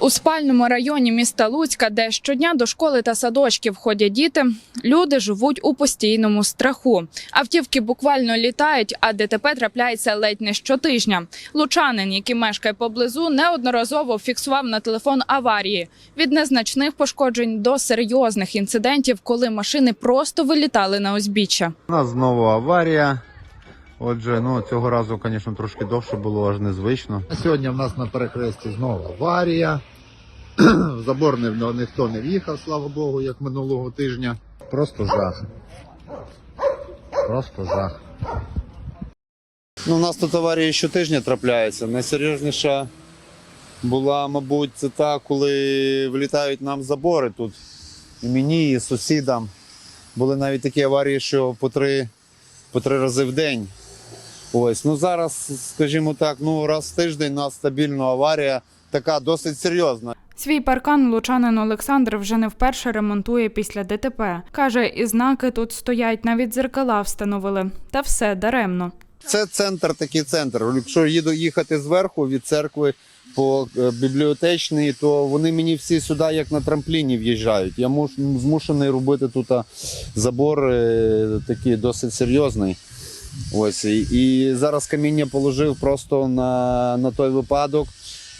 У спальному районі міста Луцька, де щодня до школи та садочків ходять діти, люди живуть у постійному страху. Автівки буквально літають, а ДТП трапляється ледь не щотижня. Лучанин, який мешкає поблизу, неодноразово фіксував на телефон аварії від незначних пошкоджень до серйозних інцидентів, коли машини просто вилітали на узбіччя. У нас знову аварія. Отже, ну цього разу, звісно, трошки довше було, аж незвично. Сьогодні в нас на перехресті знову аварія. В Забор не- ніхто не в'їхав, слава Богу, як минулого тижня. Просто жах. Просто жах. Ну, у нас тут аварії щотижня трапляються. Найсерйозніша була, мабуть, це та, коли влітають нам забори тут. І мені, і сусідам. Були навіть такі аварії, що по три, по три рази в день. Ось. Ну зараз, скажімо так, ну раз в тиждень у нас стабільно аварія, така досить серйозна. Свій паркан лучанин Олександр вже не вперше ремонтує після ДТП. Каже, і знаки тут стоять, навіть дзеркала встановили. Та все даремно. Це центр, такий центр. Якщо їду їхати зверху від церкви по е, бібліотечній, то вони мені всі сюди як на трампліні в'їжджають. Я муш, змушений робити тут забор е, такий досить серйозний. Ось і, і зараз каміння положив просто на, на той випадок,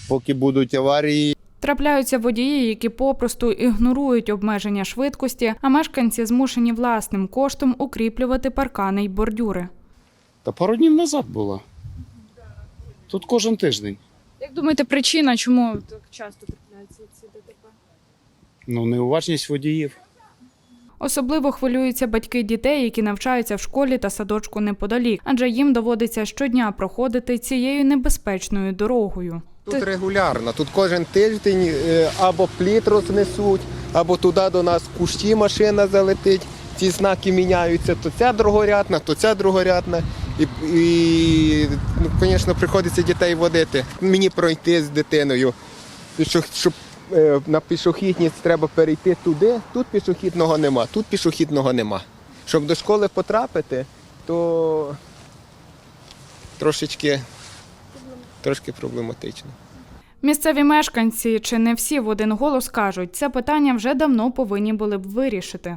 поки будуть аварії. Трапляються водії, які попросту ігнорують обмеження швидкості, а мешканці змушені власним коштом укріплювати паркани й бордюри. Та пару днів назад була. Тут кожен тиждень. Як думаєте, причина, чому так часто трапляються ці ДТП? Ну, неуважність водіїв. Особливо хвилюються батьки дітей, які навчаються в школі та садочку неподалік, адже їм доводиться щодня проходити цією небезпечною дорогою. Тут регулярно. Тут кожен тиждень е, або пліт рознесуть, або туди до нас кущі машина залетить. Ці знаки міняються, то ця другорядна, то ця другорядна. І, і ну, звісно, приходиться дітей водити. Мені пройти з дитиною. Що, щоб е, на пішохідність треба перейти туди, тут пішохідного нема, тут пішохідного нема. Щоб до школи потрапити, то трошечки, трошки проблематично. Місцеві мешканці чи не всі в один голос кажуть, це питання вже давно повинні були б вирішити.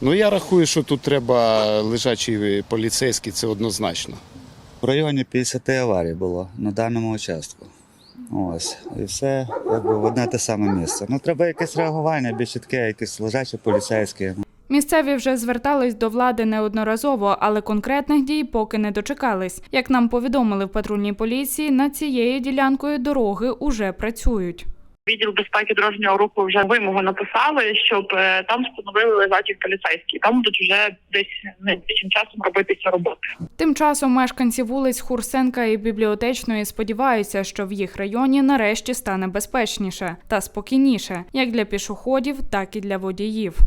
Ну я рахую, що тут треба лежачий поліцейський, це однозначно. В районі 50 аварій було на даному участку. Ось. І все якби в одне те саме місце. Ну, треба якесь реагування, більш таке, якесь лежаче поліцейське. Місцеві вже звертались до влади неодноразово, але конкретних дій поки не дочекались. Як нам повідомили в патрульній поліції, над цією ділянкою дороги уже працюють. Відділ безпеки дорожнього руху вже вимогу написали, щоб е, там встановили лежачий поліцейський. Там будуть вже десь найближчим часом робитися роботи. Тим часом мешканці вулиць Хурсенка і Бібліотечної сподіваються, що в їх районі нарешті стане безпечніше та спокійніше, як для пішоходів, так і для водіїв.